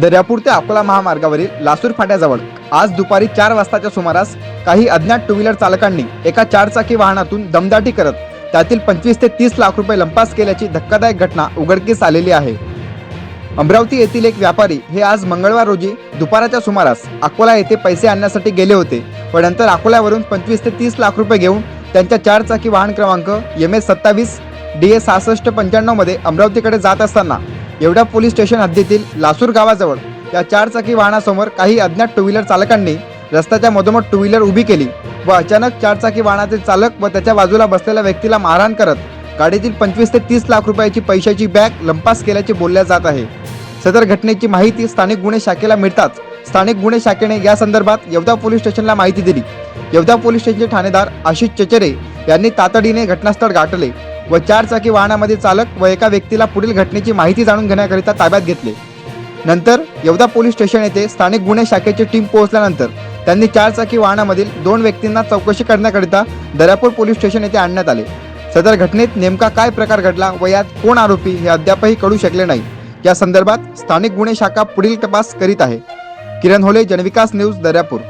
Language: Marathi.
दर्यापूर ते अकोला महामार्गावरील लासूर फाट्याजवळ आज दुपारी चार वाजताच्या सुमारास काही अज्ञात टू व्हीलर चालकांनी एका चारचाकी वाहनातून दमदाटी करत त्यातील पंचवीस ते तीस लाख रुपये लंपास केल्याची धक्कादायक घटना उघडकीस आलेली आहे. अमरावती येथील एक व्यापारी हे आज मंगळवार रोजी दुपाराच्या सुमारास अकोला येथे पैसे आणण्यासाठी गेले होते. पण नंतर अकोल्यावरून पंचवीस ते तीस लाख रुपये घेऊन त्यांच्या चारचाकी वाहन क्रमांक एम एस सत्तावीस डी ए सहासष्ट पंच्याण्णवमध्ये अमरावतीकडे जात असताना एवढ्या पोलीस स्टेशन हद्दीतील लासूर गावाजवळ या चारचाकी वाहनासमोर काही अज्ञात टू व्हीलर चालकांनी रस्त्याच्या मधोमध टू व्हीलर उभी केली व अचानक चारचाकी वाहनाचे चालक व त्याच्या बाजूला बसलेल्या व्यक्तीला मारहाण करत गाडीतील पंचवीस ते तीस लाख रुपयाची पैशाची बॅग लंपास केल्याचे बोलल्या जात आहे. सदर घटनेची माहिती स्थानिक गुन्हे शाखेला मिळताच स्थानिक गुन्हे शाखेने या संदर्भात येवदा पोलीस स्टेशनला माहिती दिली. येवदा पोलीस स्टेशनचे ठाणेदार आशिष चचेरे यांनी तातडीने घटनास्थळ गाठले. व चारचाकी वाहनामध्ये चालक व एका व्यक्तीला पुढील घटनेची माहिती जाणून घेण्याकरिता ताब्यात घेतले. नंतर येवदा पोलीस स्टेशन येथे स्थानिक गुन्हे शाखेची टीम पोहोचल्यानंतर त्यांनी चारचाकी वाहनामधील दोन व्यक्तींना चौकशी करण्याकरिता दर्यापूर पोलीस स्टेशन येथे आणण्यात आले. सदर घटनेत नेमका काय प्रकार घडला व यात कोण आरोपी हे अद्यापही कळू शकले नाही. या संदर्भात स्थानिक गुन्हे शाखा पुढील तपास करीत आहे. किरण होले जनविकास न्यूज दर्यापूर.